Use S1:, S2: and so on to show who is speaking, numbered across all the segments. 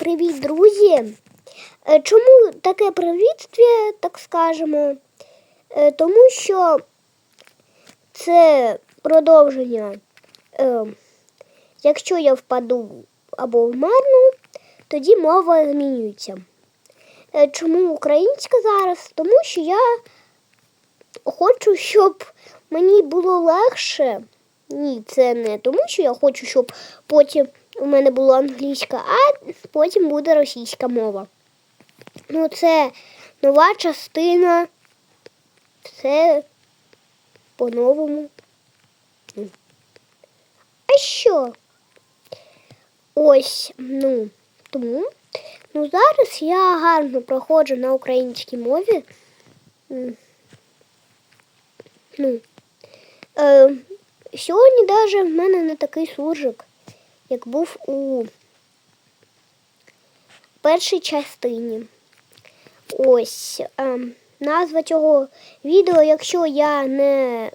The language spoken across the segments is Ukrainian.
S1: привіт, друзі! Е, Чому таке привітстві, так скажемо? Е, Тому що це продовження. Е, Якщо я впаду або вмерну, тоді мова змінюється. Чому українська зараз? Тому що я хочу, щоб мені було легше. Ні, це не тому, що я хочу, щоб потім у мене була англійська, а потім буде російська мова. Ну, це нова частина. Це по-новому. А що? Ось, ну, тому. Ну, зараз я гарно проходжу на українській мові. Ну, е, сьогодні навіть в мене не такий суржик, як був у першій частині. Ось е, назва цього відео, якщо я не.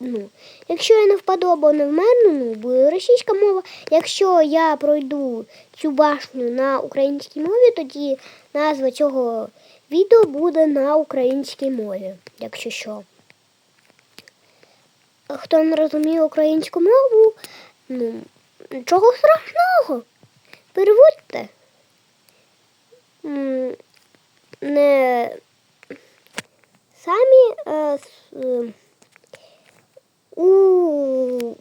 S1: Ну, якщо я не впаду або не вмерну, ну, буде російська мова. Якщо я пройду цю башню на українській мові, тоді назва цього відео буде на українській мові, якщо що. Хто не розуміє українську мову, ну, нічого страшного. Переводьте. Не самі е, с- у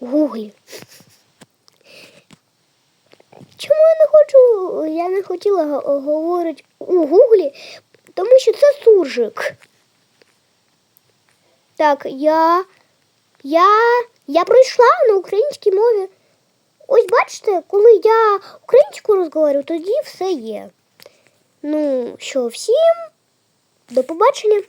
S1: Гуглі. Чому я не хочу, я не хотіла говорити у Гуглі, тому що це суржик. Так, я. Я. Я пройшла на українській мові. Ось бачите, коли я українською розговорю, тоді все є. Ну що, всім до побачення.